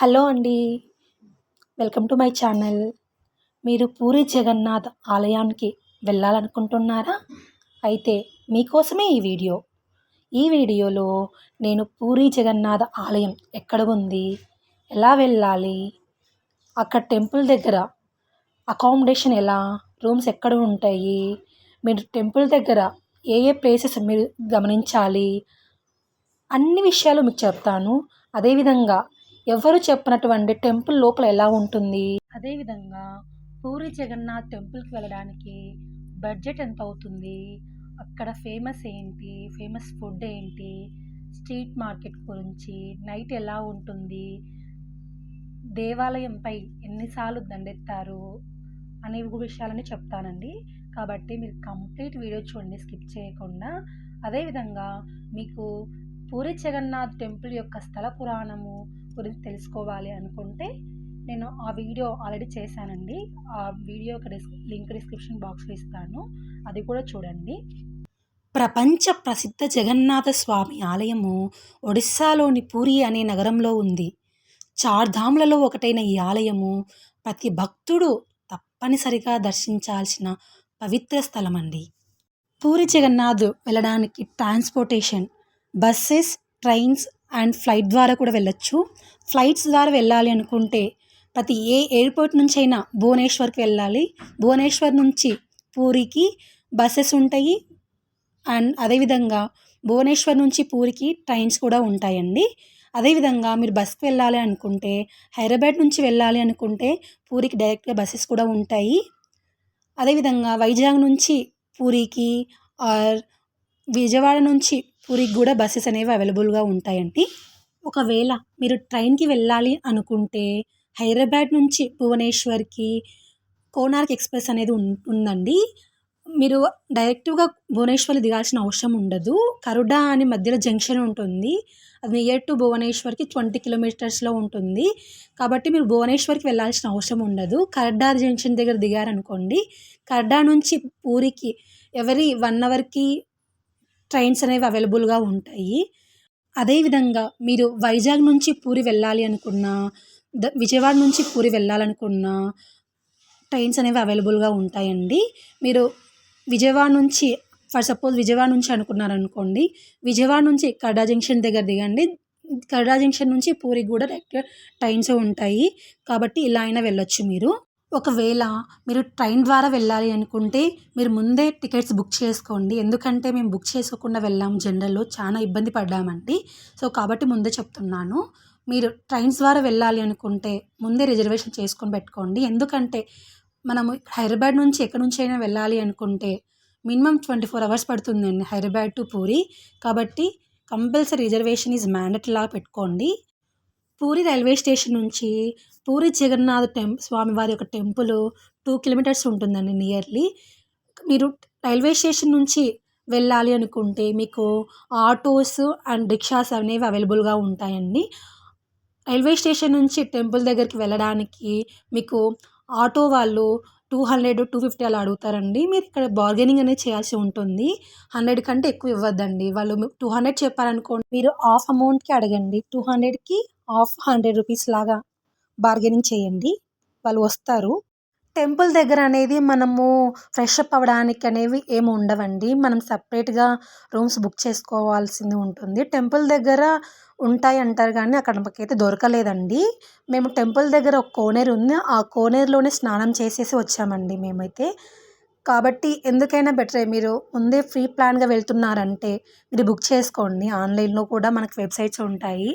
Hello అండి. Welcome to my channel. మీరు పూరి జగన్నాథ్ ఆలయానికి వెళ్ళాలనుకుంటున్నారా? అయితే మీకోసమే ఈ వీడియో. ఈ వీడియోలో నేను పూరి జగన్నాథ ఆలయం ఎక్కడ ఉంది? ఎలా వెళ్ళాలి? అక్కడ టెంపుల్ దగ్గర అకామిడేషన్ ఎలా? రూమ్స్ ఎక్కడ ఉంటాయి? మీరు టెంపుల్ దగ్గర ఏ ఏ ప్లేసెస్ మీరు గమనించాలి? అన్ని విషయాలు మీకు చెప్తాను. అదేవిధంగా ఎవరు చెప్పినటువంటి టెంపుల్ లోపల ఎలా ఉంటుంది? అదేవిధంగా పూరి జగన్నాథ్ టెంపుల్కి వెళ్ళడానికి బడ్జెట్ ఎంత అవుతుంది? అక్కడ ఫేమస్ ఏంటి? ఫేమస్ ఫుడ్ ఏంటి? స్ట్రీట్ మార్కెట్ గురించి నైట్ ఎలా ఉంటుంది? దేవాలయంపై ఎన్నిసార్లు దండెత్తారు? అనే విషయాలని చెప్తానండి. కాబట్టి మీరు కంప్లీట్ వీడియో చూడండి స్కిప్ చేయకుండా. అదేవిధంగా మీకు పూరి జగన్నాథ్ టెంపుల్ యొక్క స్థల పురాణము గురించి తెలుసుకోవాలి అనుకుంటే నేను ఆ వీడియో ఆల్రెడీ చేశానండి. ఆ వీడియో లింక్ డిస్క్రిప్షన్ బాక్స్లో ఇస్తాను. అది కూడా చూడండి. ప్రపంచ ప్రసిద్ధ జగన్నాథ స్వామి ఆలయము ఒడిస్సాలోని పూరి అనే నగరంలో ఉంది. చార్ధాములలో ఒకటైన ఈ ఆలయము ప్రతి భక్తుడు తప్పనిసరిగా దర్శించాల్సిన పవిత్ర స్థలమండి. పూరి జగన్నాథ్ వెళ్ళడానికి transportation buses trains and flight ద్వారా కూడా వెళ్ళొచ్చు. ఫ్లైట్స్ ద్వారా వెళ్ళాలి అనుకుంటే ప్రతి ఏ ఎయిర్పోర్ట్ నుంచి అయినా భువనేశ్వర్కి వెళ్ళాలి. భువనేశ్వర్ నుంచి పూరికి బస్సెస్ ఉంటాయి. అండ్ అదేవిధంగా భువనేశ్వర్ నుంచి పూరికి ట్రైన్స్ కూడా ఉంటాయండి. అదేవిధంగా మీరు బస్కి వెళ్ళాలి అనుకుంటే హైదరాబాద్ నుంచి వెళ్ళాలి అనుకుంటే పూరికి డైరెక్ట్గా బస్సెస్ కూడా ఉంటాయి. అదేవిధంగా వైజాగ్ నుంచి పూరికి ఆర్ విజయవాడ నుంచి పూరికి కూడా బస్సెస్ అనేవి అవైలబుల్గా ఉంటాయండి. ఒకవేళ మీరు ట్రైన్కి వెళ్ళాలి అనుకుంటే హైదరాబాద్ నుంచి భువనేశ్వర్కి కోనార్క్ ఎక్స్ప్రెస్ అనేది ఉందండి. మీరు డైరెక్ట్గా భువనేశ్వర్లో దిగాల్సిన అవసరం ఉండదు. కరుడా అని మధ్యలో జంక్షన్ ఉంటుంది. అది నియర్ టు భువనేశ్వర్కి ట్వంటీ కిలోమీటర్స్లో ఉంటుంది. కాబట్టి మీరు భువనేశ్వర్కి వెళ్ళాల్సిన అవసరం ఉండదు. కర్డా జంక్షన్ దగ్గర దిగారనుకోండి. కర్డా నుంచి పూరికి ఎవరి వన్ అవర్కి ట్రైన్స్ అనేవి అవైలబుల్గా ఉంటాయి. అదేవిధంగా మీరు వైజాగ్ నుంచి పూరి వెళ్ళాలి అనుకున్నా ద విజయవాడ నుంచి పూరి వెళ్ళాలనుకున్నా ట్రైన్స్ అనేవి అవైలబుల్గా ఉంటాయండి. మీరు విజయవాడ నుంచి ఫర్ సపోజ్ విజయవాడ నుంచి అనుకున్నారనుకోండి విజయవాడ నుంచి కడా జంక్షన్ దగ్గర దిగండి. కడా జంక్షన్ నుంచి పూరికి కూడా డైరెక్ట్గా ట్రైన్స్ ఉంటాయి. కాబట్టి ఇలా అయినా వెళ్ళొచ్చు మీరు. ఒకవేళ మీరు ట్రైన్ ద్వారా వెళ్ళాలి అనుకుంటే మీరు ముందే టికెట్స్ బుక్ చేసుకోండి. ఎందుకంటే మేము బుక్ చేసుకోకుండా వెళ్ళాము జనరల్లో చాలా ఇబ్బంది పడ్డామండి. సో కాబట్టి ముందే చెప్తున్నాను. మీరు ట్రైన్స్ ద్వారా వెళ్ళాలి అనుకుంటే ముందే రిజర్వేషన్ చేసుకొని పెట్టుకోండి. ఎందుకంటే మనము హైదరాబాద్ నుంచి ఎక్కడి నుంచి అయినా వెళ్ళాలి అనుకుంటే మినిమం ట్వంటీ ఫోర్ అవర్స్ పడుతుందండి హైదరాబాద్ టు పూరి. కాబట్టి కంపల్సరీ రిజర్వేషన్ ఈజ్ మ్యాండేటరీ లాగా పెట్టుకోండి. పూరి రైల్వే స్టేషన్ నుంచి పూరి జగన్నాథ్ టెం స్వామివారి యొక్క టెంపుల్ టూ కిలోమీటర్స్ ఉంటుందండి నియర్లీ. మీరు రైల్వే స్టేషన్ నుంచి వెళ్ళాలి అనుకుంటే మీకు ఆటోస్ అండ్ రిక్షాస్ అనేవి అవైలబుల్గా ఉంటాయండి. రైల్వే స్టేషన్ నుంచి టెంపుల్ దగ్గరికి వెళ్ళడానికి మీకు ఆటో వాళ్ళు టూ హండ్రెడ్ టూ ఫిఫ్టీ అలా అడుగుతారండి. మీరు ఇక్కడ బార్గెనింగ్ అనేది చేయాల్సి ఉంటుంది. హండ్రెడ్ కంటే ఎక్కువ ఇవ్వద్దండి. వాళ్ళు టూ హండ్రెడ్ చెప్పారనుకోండి మీరు హాఫ్ అమౌంట్కి అడగండి. టూ హండ్రెడ్కి హాఫ్ హండ్రెడ్ రూపీస్ లాగా బార్గెనింగ్ చేయండి. వాళ్ళు వస్తారు. టెంపుల్ దగ్గర అనేది మనము ఫ్రెష్ అప్ అవ్వడానికి అనేవి ఏమి ఉండవండి. మనం సపరేట్గా రూమ్స్ బుక్ చేసుకోవాల్సింది ఉంటుంది. టెంపుల్ దగ్గర ఉంటాయి అంటారు కానీ అక్కడ మాకైతే దొరకలేదండి. మేము టెంపుల్ దగ్గర ఒక కోనేరు ఉంది. ఆ కోనేరులోనే స్నానం చేసేసి వచ్చామండి మేమైతే. కాబట్టి ఎందుకైనా బెటరే మీరు ముందే ఫ్రీ ప్లాన్గా వెళ్తున్నారంటే మీరు బుక్ చేసుకోండి. ఆన్లైన్లో కూడా మనకు వెబ్సైట్స్ ఉంటాయి.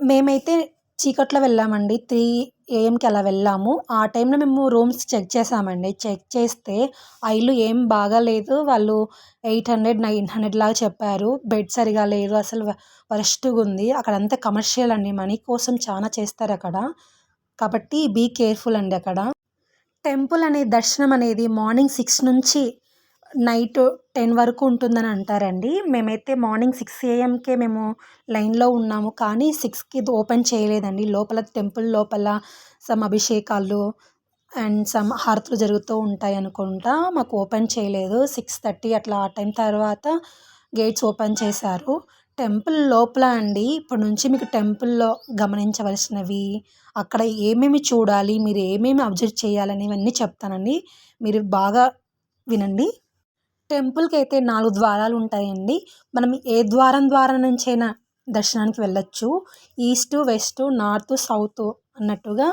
మేమైతే చీకట్లో వెళ్ళామండి. త్రీ ఏఎంకి అలా వెళ్ళాము. ఆ టైంలో మేము రూమ్స్ చెక్ చేసామండి. చెక్ చేస్తే ఆ ఇల్లు ఏం బాగాలేదు. వాళ్ళు ఎయిట్ హండ్రెడ్ నైన్ హండ్రెడ్ లాగా చెప్పారు. బెడ్ సరిగా లేదు. అసలు వరస్ట్గా ఉంది. అక్కడ అంతా కమర్షియల్ అండి. మనీ కోసం చాలా చేస్తారు అక్కడ. కాబట్టి బీ కేర్ఫుల్ అండి అక్కడ. టెంపుల్ అనే దర్శనం అనేది మార్నింగ్ సిక్స్ నుంచి నైట్ టెన్ వరకు ఉంటుందని అంటారండి. మేమైతే మార్నింగ్ సిక్స్ ఏఎంకే మేము లైన్లో ఉన్నాము. కానీ సిక్స్కి ఓపెన్ చేయలేదండి. లోపల టెంపుల్ లోపల సమ్ అభిషేకాలు అండ్ సమ్ హారతులు జరుగుతూ ఉంటాయి అనుకుంటా. మాకు ఓపెన్ చేయలేదు. సిక్స్ థర్టీ అట్లా ఆ టైం తర్వాత గేట్స్ ఓపెన్ చేశారు. టెంపుల్ లోపల అండి ఇప్పటి నుంచి మీకు టెంపుల్‌లో గమనించవలసినవి, అక్కడ ఏమేమి చూడాలి, మీరు ఏమేమి అబ్జర్వ్ చేయాలనేవన్నీ చెప్తానండి. మీరు బాగా వినండి. టెంపుల్కి అయితే నాలుగు ద్వారాలు ఉంటాయండి. మనం ఏ ద్వారం ద్వారా నుంచైనా దర్శనానికి వెళ్ళొచ్చు. ఈస్టు, వెస్ట్ నార్త్ సౌత్ అన్నట్టుగా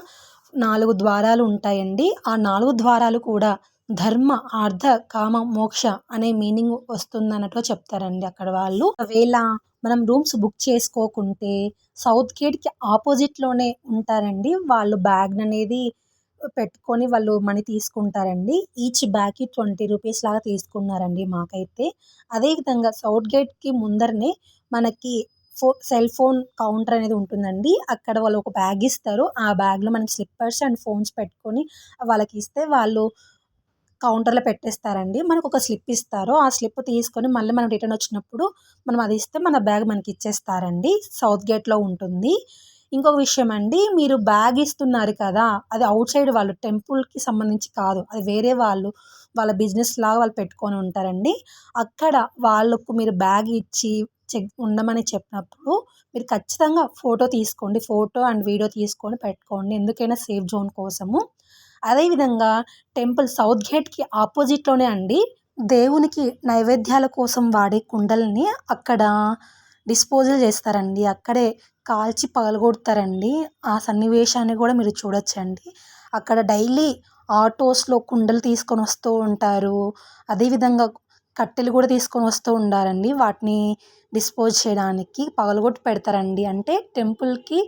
నాలుగు ద్వారాలు ఉంటాయండి. ఆ నాలుగు ద్వారాలు కూడా ధర్మ, అర్థ, కామ, మోక్ష అనే మీనింగ్ వస్తుందన్నట్టుగా చెప్తారండి అక్కడ వాళ్ళు. ఒకవేళ మనం రూమ్స్ బుక్ చేసుకోకుంటే సౌత్ గేట్‌కి ఆపోజిట్‌లోనే ఉంటారండి. వాళ్ళు బ్యాగ్‌ననేది పెట్టుకొని వాళ్ళు మనీ తీసుకుంటారండి. ఈచ్ బ్యాగ్‌కి 20 రూపీస్ లాగా తీసుకున్నారండి మాకైతే. అదేవిధంగా సౌత్ గేట్‌కి ముందరనే మనకి ఫో సెల్ ఫోన్ కౌంటర్ అనేది ఉంటుందండి. అక్కడ వాళ్ళు ఒక బ్యాగ్ ఇస్తారు. ఆ బ్యాగ్‌లో మనం స్లిప్పర్స్ అండ్ ఫోన్స్ పెట్టుకొని వాళ్ళకి ఇస్తే వాళ్ళు కౌంటర్‌లో పెట్టేస్తారండి. మనకు ఒక స్లిప్ ఇస్తారు. ఆ స్లిప్ తీసుకొని మళ్ళీ మనం రిటర్న్ వచ్చినప్పుడు మనం అది ఇస్తే మన బ్యాగ్ మనకి ఇచ్చేస్తారండి. సౌత్ గేట్‌లో ఉంటుంది. ఇంకొక విషయం అండి మీరు బ్యాగ్ ఇస్తున్నారు కదా! అది అవుట్ సైడ్ వాళ్ళు టెంపుల్‌కి సంబంధించి కాదు. అది వేరే వాళ్ళు వాళ్ళ బిజినెస్ లాగా వాళ్ళు పెట్టుకొని ఉంటారండి. అక్కడ వాళ్ళకు మీరు బ్యాగ్ ఇచ్చి చెక్ ఉండమని చెప్పినప్పుడు మీరు ఖచ్చితంగా ఫోటో తీసుకోండి. ఫోటో అండ్ వీడియో తీసుకొని పెట్టుకోండి. ఎందుకైనా సేఫ్ జోన్ కోసము. అదేవిధంగా టెంపుల్ సౌత్ గేట్‌కి ఆపోజిట్‌లోనే అండి దేవునికి నైవేద్యాల కోసం వాడే కుండల్ని అక్కడ డిస్పోజల్ చేస్తారండి. అక్కడే కాల్చి పగలగొడతారండి. ఆ సన్నివేశాన్ని కూడా మీరు చూడొచ్చండి. అక్కడ డైలీ ఆటోస్‌లో కుండలు తీసుకొని వస్తూ ఉంటారు. అదేవిధంగా కట్టెలు కూడా తీసుకొని వస్తూ ఉండాలండి వాటిని డిస్పోజ్ చేయడానికి పగలగొట్టి పెడతారండి. అంటే టెంపుల్‌కి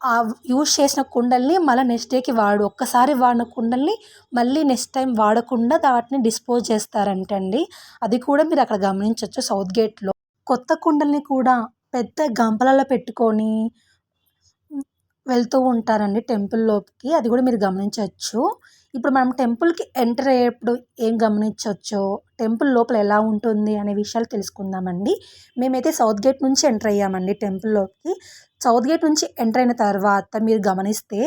ఆ యూజ్ చేసిన కుండల్ని మళ్ళీ నెక్స్ట్ డేకి వాడు ఒక్కసారి వాడిన కుండల్ని మళ్ళీ నెక్స్ట్ టైం వాడకుండా వాటిని డిస్పోజ్ చేస్తారంటండి. అది కూడా మీరు అక్కడ గమనించవచ్చు సౌత్ గేట్‌లో. కొత్త కుండల్ని కూడా పెద్ద గంపలలో పెట్టుకొని వెళ్తూ ఉంటారండి టెంపుల్‌లోకి. అది కూడా మీరు గమనించవచ్చు ఇప్పుడు మనం టెంపుల్‌కి ఎంటర్ అయ్యేప్పుడు ఏం గమనించవచ్చో టెంపుల్ లోపల ఎలా ఉంటుంది అనే విషయాలు తెలుసుకుందామండి. మేమైతే సౌత్ గేట్ నుంచి ఎంటర్ అయ్యామండి టెంపుల్‌లోకి. సౌత్ గేట్ నుంచి ఎంటర్ అయిన తర్వాత మీరు గమనిస్తే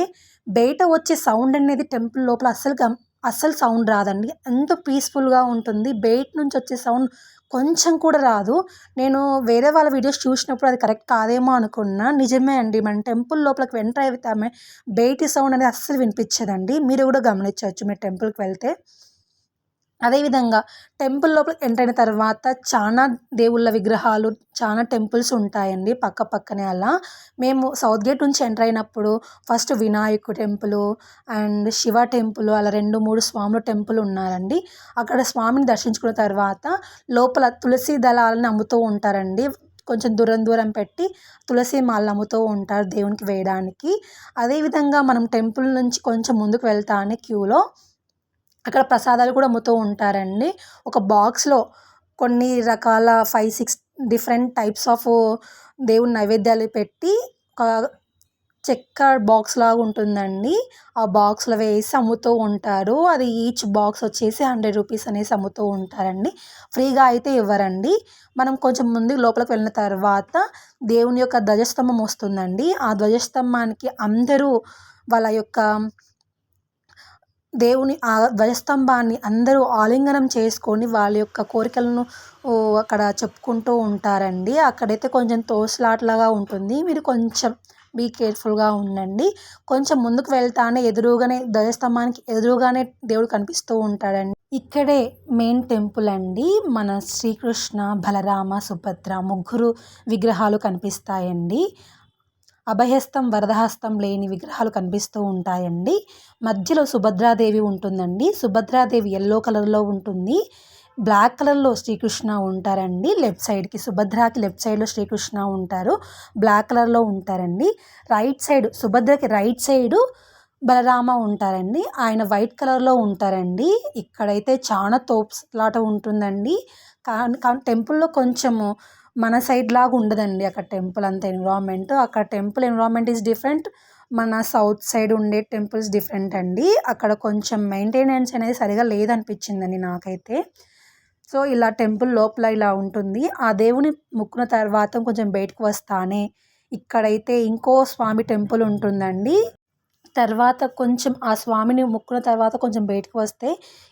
బయట వచ్చే సౌండ్ అనేది టెంపుల్ లోపల అస్సలు గమ అస్సలు సౌండ్ రాదండి. ఎంతో పీస్‌ఫుల్‌గా ఉంటుంది. బయట నుంచి వచ్చే సౌండ్ కొంచెం కూడా రాదు. నేను వేరే వాళ్ళ వీడియోస్ చూసినప్పుడు అది కరెక్ట్ కాదేమో అనుకున్నా. నిజమే అండి. మనం టెంపుల్ లోపలికి ఎంటర్ అవుతామే బయటి సౌండ్ అనేది అస్సలు వినిపించదండి. మీరు కూడా గమనించవచ్చు మీరు టెంపుల్‌కి వెళ్తే. అదేవిధంగా టెంపుల్ లోపల ఎంటర్ అయిన తర్వాత చాలా దేవుళ్ళ విగ్రహాలు, చాలా టెంపుల్స్ ఉంటాయండి పక్క పక్కనే అలా. మేము సౌత్ గేట్ నుంచి ఎంటర్ అయినప్పుడు ఫస్ట్ వినాయకు టెంపులు అండ్ శివ టెంపుల్ అలా 2, 3 స్వాముల టెంపుల్ ఉన్నారండి. అక్కడ స్వామిని దర్శించుకున్న తర్వాత లోపల తులసి దళాలను అమ్ముతూ ఉంటారండి. కొంచెం దూరం దూరం పెట్టి తులసి మాలలు అమ్ముతూ ఉంటారు దేవునికి వేయడానికి. అదేవిధంగా మనం టెంపుల్ నుంచి కొంచెం ముందుకు వెళ్తానే క్యూలో అక్కడ ప్రసాదాలు కూడా అమ్ముతూ ఉంటారండి. ఒక బాక్స్‌లో కొన్ని రకాల 5, 6 డిఫరెంట్ టైప్స్ ఆఫ్ దేవుని నైవేద్యాలు పెట్టి ఒక చెక్క బాక్స్ లాగా ఉంటుందండి. ఆ బాక్స్‌లో వేసి అమ్ముతూ ఉంటారు. అది ఈచ్ బాక్స్ వచ్చేసి 100 రూపీస్ అనేసి అమ్ముతూ ఉంటారండి. ఫ్రీగా అయితే ఇవ్వరండి. మనం కొంచెం ముందు లోపలికి వెళ్ళిన తర్వాత దేవుని యొక్క ధ్వజస్తంభం వస్తుందండి. ఆ ధ్వజస్తంభానికి అందరూ వాళ్ళ యొక్క దేవుని ఆ ధ్వజస్తంభాన్ని అందరూ ఆలింగనం చేసుకొని వాళ్ళ యొక్క కోరికలను అక్కడ చెప్పుకుంటూ ఉంటారండి. అక్కడైతే కొంచెం తోసులాటలాగా ఉంటుంది. మీరు కొంచెం బీ కేర్‌ఫుల్‌గా ఉండండి. కొంచెం ముందుకు వెళ్తానే ఎదురుగానే ధ్వజస్తంభానికి ఎదురుగానే దేవుడు కనిపిస్తూ ఉంటాడండి. ఇక్కడే మెయిన్ టెంపుల్ అండి. మన శ్రీకృష్ణ, బలరామ, సుభద్ర ముగ్గురు విగ్రహాలు కనిపిస్తాయండి. అభయహస్తం, వరదహస్తం లేని విగ్రహాలు కనిపిస్తూ ఉంటాయండి. మధ్యలో సుభద్రాదేవి ఉంటుందండి. సుభద్రాదేవి ఎల్లో కలర్‌లో ఉంటుంది. బ్లాక్ కలర్‌లో శ్రీకృష్ణ ఉంటారండి. లెఫ్ట్ సైడ్‌కి సుభద్రకి లెఫ్ట్ సైడ్‌లో శ్రీకృష్ణ ఉంటారు. బ్లాక్ కలర్‌లో ఉంటారండి. రైట్ సైడ్ సుభద్రకి రైట్ సైడు బలరామ ఉంటారండి. ఆయన వైట్ కలర్‌లో ఉంటారండి. ఇక్కడైతే చాలా తోపులాట ఉంటుందండి. కానీ కానీ టెంపుల్‌లో కొంచెము మన సైడ్ లాగా ఉండదండి అక్కడ టెంపుల్ అంతా ఎన్విరాన్మెంట్. అక్కడ టెంపుల్ ఎన్విరాన్మెంట్ ఈజ్ డిఫరెంట్. మన సౌత్ సైడ్ ఉండే టెంపుల్స్ డిఫరెంట్ అండి. అక్కడ కొంచెం మెయింటెనెన్స్ అనేది సరిగా లేదనిపించిందండి నాకైతే. సో, ఇలా టెంపుల్ లోపల ఇలా ఉంటుంది. ఆ దేవుని ముక్కున తర్వాత కొంచెం బయటకు వస్తానే ఇక్కడైతే ఇంకో స్వామి టెంపుల్ ఉంటుందండి. తర్వాత కొంచెం ఆ స్వామిని ముక్కున తర్వాత కొంచెం బయటకు వస్తే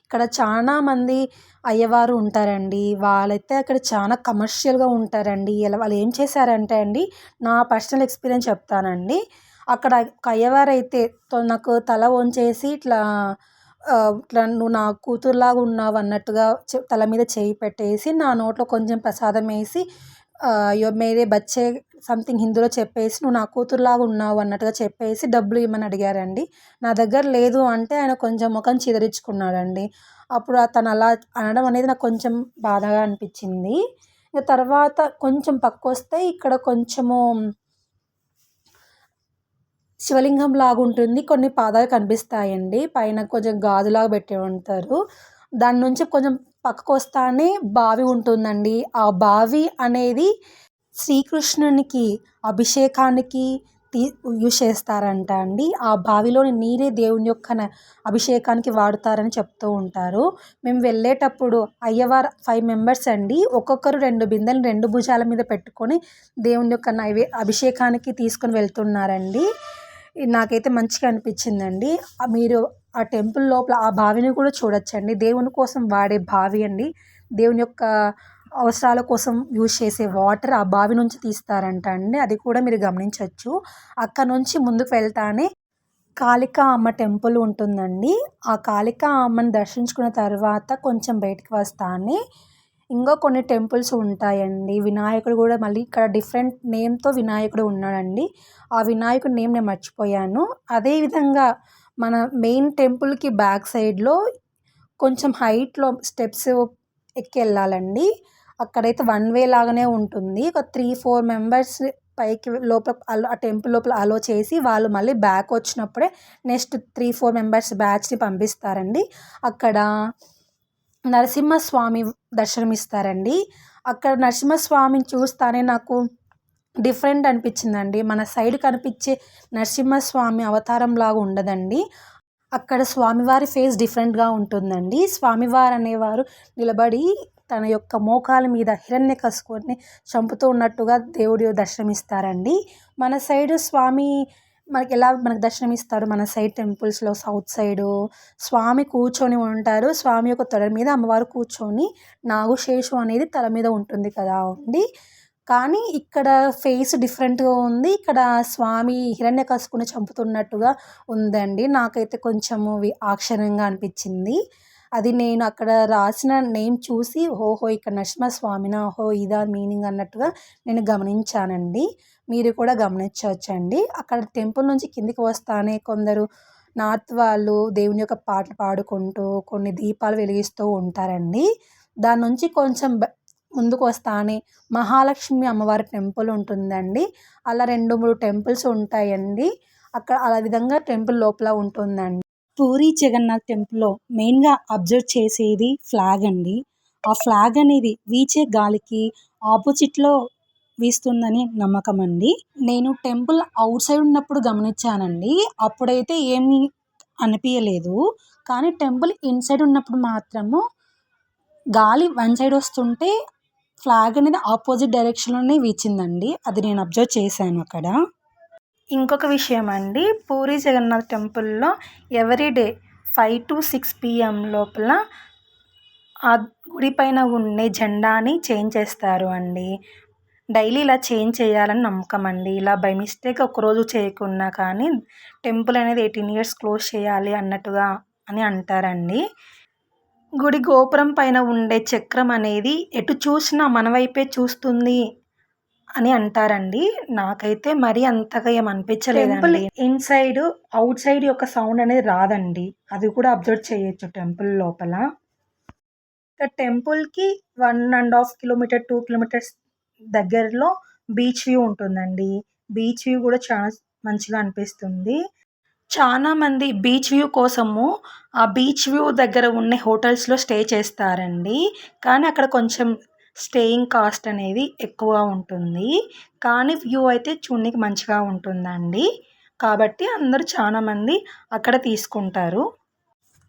ఇక్కడ చాలా మంది అయ్యవారు ఉంటారండి. వాళ్ళైతే అక్కడ చాలా కమర్షియల్గా ఉంటారండి. ఇలా వాళ్ళు ఏం చేశారంటే అండి నా పర్సనల్ ఎక్స్పీరియన్స్ చెప్తానండి. అక్కడ ఒక అయ్యవారు అయితే నాకు తల వంచేసి ఇట్లా ఇట్లా నువ్వు నా కూతురులాగా ఉన్నావు అన్నట్టుగా తల మీద చేయి పెట్టేసి నా నోట్లో కొంచెం ప్రసాదం వేసి యో మేరే బచ్చే సంథింగ్ హిందీలో చెప్పేసి నువ్వు నా కూతురులాగా ఉన్నావు అన్నట్టుగా చెప్పేసి డబ్బులు ఇవ్వమని అడిగారండి. నా దగ్గర లేదు అంటే ఆయన కొంచెం ముఖం చిదరించుకున్నాడండి. అప్పుడు అతను అలా అనడం అనేది నాకు కొంచెం బాధగా అనిపించింది. ఇక తర్వాత కొంచెం పక్క వస్తే ఇక్కడ కొంచెము శివలింగం లాగా ఉంటుంది. కొన్ని పాదాలు కనిపిస్తాయండి. పైన కొంచెం గాజులాగా పెట్టి ఉంటారు. దాని నుంచి కొంచెం పక్కకు వస్తానే బావి ఉంటుందండి. ఆ బావి అనేది శ్రీకృష్ణునికి అభిషేకానికి తీ యూజ్ చేస్తారంట అండి. ఆ బావిలోని నీరే దేవుని యొక్క అభిషేకానికి వాడుతారని చెప్తూ ఉంటారు. మేము వెళ్ళేటప్పుడు అయ్యవారు ఫైవ్ మెంబర్స్ అండి. ఒక్కొక్కరు రెండు బిందెలు రెండు భుజాల మీద పెట్టుకొని దేవుని యొక్క నైవే అభిషేకానికి తీసుకొని వెళ్తున్నారండి. నాకైతే మంచిగా అనిపించిందండి. మీరు ఆ టెంపుల్ లోపల ఆ బావిని కూడా చూడొచ్చండి. దేవుని కోసం వాడే బావి అండి. దేవుని యొక్క అవసరాల కోసం యూజ్ చేసే వాటర్ ఆ బావి నుంచి తీస్తారంట అండి. అది కూడా మీరు గమనించవచ్చు అక్కడ నుంచి ముందుకు వెళ్తానే కాళికా అమ్మ టెంపుల్ ఉంటుందండి. ఆ కాళికా అమ్మని దర్శించుకున్న తర్వాత కొంచెం బయటకు వస్తానే ఇంకా కొన్ని టెంపుల్స్ ఉంటాయండి. వినాయకుడు కూడా మళ్ళీ ఇక్కడ డిఫరెంట్ నేమ్తో వినాయకుడు ఉన్నాడండి. ఆ వినాయకుడి నేమ్ నేను మర్చిపోయాను. అదేవిధంగా మన మెయిన్ టెంపుల్కి బ్యాక్ సైడ్లో కొంచెం హైట్లో స్టెప్స్ ఎక్కి వెళ్ళాలండి. అక్కడైతే వన్ వే లాగానే ఉంటుంది. ఒక త్రీ ఫోర్ మెంబర్స్ పైకి లోపల ఆ టెంపుల్ లోపల అలో చేసి వాళ్ళు మళ్ళీ బ్యాక్ వచ్చినప్పుడే నెక్స్ట్ త్రీ ఫోర్ మెంబర్స్ బ్యాచ్ని పంపిస్తారండి. అక్కడ నరసింహస్వామి దర్శనమిస్తారండి. అక్కడ నరసింహస్వామిని చూస్తానే నాకు డిఫరెంట్ అనిపించిందండి. మన సైడ్ కనిపించే నరసింహస్వామి అవతారం లాగా ఉండదండి. అక్కడ స్వామివారి ఫేస్ డిఫరెంట్గా ఉంటుందండి. స్వామివారు అనేవారు నిలబడి తన యొక్క మోకాల మీద హిరణ్య కసుకొని చంపుతూ ఉన్నట్టుగా దేవుడి దర్శనమిస్తారండి. మన సైడు స్వామి మనకి ఎలా మనకు దర్శనం ఇస్తారు మన సైడ్ టెంపుల్స్లో సౌత్ సైడు స్వామి కూర్చొని ఉంటారు. స్వామి యొక్క తొడ మీద అమ్మవారు కూర్చొని నాగుశేషు అనేది తల మీద ఉంటుంది కదా అండి. కానీ ఇక్కడ ఫేస్ డిఫరెంట్గా ఉంది. ఇక్కడ స్వామి హిరణ్య కసుకుని చంపుతున్నట్టుగా ఉందండి. నాకైతే కొంచెము ఆశ్చర్యంగా అనిపించింది. అది నేను అక్కడ రాసిన నేమ్ చూసి ఓహో ఇక్కడ నరసింహస్వామినా ఓహో ఇదా మీనింగ్ అన్నట్టుగా నేను గమనించానండి. మీరు కూడా గమనించవచ్చండి. అక్కడ టెంపుల్ నుంచి కిందికి వస్తానే కొందరు నార్త్ వాళ్ళు దేవుని యొక్క పాటలు పాడుకుంటూ కొన్ని దీపాలు వెలిగిస్తూ ఉంటారండి. దాని నుంచి కొంచెం ముందుకు వస్తానే మహాలక్ష్మి అమ్మవారి టెంపుల్ ఉంటుందండి. అలా రెండు మూడు టెంపుల్స్ ఉంటాయండి. అక్కడ అలా విధంగా టెంపుల్ లోపల ఉంటుందండి. పూరి జగన్నాథ్ టెంపుల్లో మెయిన్గా అబ్జర్వ్ చేసేది ఫ్లాగ్ అండి. ఆ ఫ్లాగ్ అనేది వీచే గాలికి ఆపోజిట్లో వీస్తుందని నమ్మకం అండి. నేను టెంపుల్ అవుట్ సైడ్ ఉన్నప్పుడు గమనించానండి. అప్పుడైతే ఏమీ అనిపించలేదు కానీ టెంపుల్ ఇన్సైడ్ ఉన్నప్పుడు మాత్రము గాలి వన్ సైడ్ వస్తుంటే ఫ్లాగ్ అనేది ఆపోజిట్ డైరెక్షన్లోనే వీచిందండి. అది నేను అబ్జర్వ్ చేశాను అక్కడ. ఇంకొక విషయం అండి. పూరి జగన్నాథ్ టెంపుల్లో everyday five to six PM లోపల ఆ గుడి పైన ఉండే జెండాని చేంజ్ చేస్తారు అండి. డైలీ ఇలా చేంజ్ చేయాలని నమ్మకం అండి. ఇలా బై మిస్టేక్ ఒకరోజు చేయకున్నా కానీ టెంపుల్ అనేది ఎయిటీన్ ఇయర్స్ క్లోజ్ చేయాలి అన్నట్టుగా అని అంటారండి. గుడి గోపురం పైన ఉండే చక్రం అనేది ఎటు చూసినా మన వైపే చూస్తుంది అని అంటారండి. నాకైతే మరీ అంతగా ఏం అనిపించలేదండి. ఇన్సైడ్ అవుట్ సైడ్ యొక్క సౌండ్ అనేది రాదండి. అది కూడా అబ్జర్వ్ చేయొచ్చు టెంపుల్ లోపల. టెంపుల్కి one and half kilometre two kilometres దగ్గరలో బీచ్ వ్యూ ఉంటుందండి. బీచ్ వ్యూ కూడా చాలా మంచిగా అనిపిస్తుంది. చాలామంది బీచ్ వ్యూ కోసము ఆ బీచ్ వ్యూ దగ్గర ఉండే హోటల్స్లో స్టే చేస్తారండి. కానీ అక్కడ కొంచెం స్టేయింగ్ కాస్ట్ అనేది ఎక్కువ ఉంటుంది. కానీ వ్యూ అయితే చూడడానికి మంచిగా ఉంటుందండి. కాబట్టి అందరూ చాలామంది అక్కడ తీసుకుంటారు.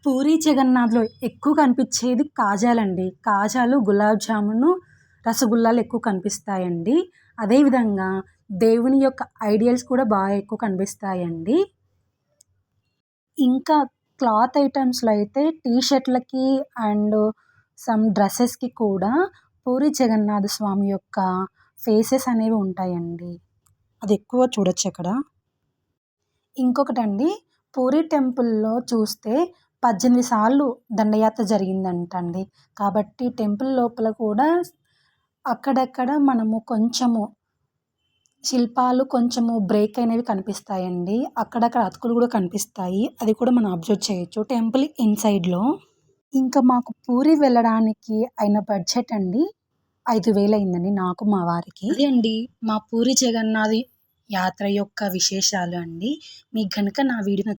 పూరి జగన్నాథ్లో ఎక్కువ కనిపించేది కాజాలండి. కాజాలు గులాబ్ జామును రసగుల్లాలు ఎక్కువ కనిపిస్తాయండి. అదేవిధంగా దేవుని యొక్క ఐడియల్స్ కూడా బాగా ఎక్కువ కనిపిస్తాయండి. ఇంకా క్లాత్ ఐటమ్స్లో అయితే టీ షర్ట్లకి అండ్ సమ్ డ్రెస్సెస్కి కూడా పూరి జగన్నాథ స్వామి యొక్క ఫేసెస్ అనేవి ఉంటాయండి. అది ఎక్కువ చూడొచ్చు అక్కడ. ఇంకొకటండి పూరి టెంపుల్లో చూస్తే పద్దెనిమిది సార్లు దండయాత్ర జరిగిందంటండి. కాబట్టి టెంపుల్ లోపల కూడా అక్కడక్కడ మనము కొంచెము శిల్పాలు కొంచెము బ్రేక్ అయినవి కనిపిస్తాయండి. అక్కడక్కడ అతుకులు కూడా కనిపిస్తాయి. అది కూడా మనం అబ్జర్వ్ చేయొచ్చు. టెంపుల్ ఇన్సైడ్లో ఇంకా మాకు పూరి వెళ్ళడానికి అయిన బడ్జెట్ అండి ఐదు వేలు అయిందండి నాకు మా వారికి. అదే అండి. మా పూరి జగన్నాథ్ యాత్ర యొక్క విశేషాలు అండి. మీకు కనుక నా వీడియో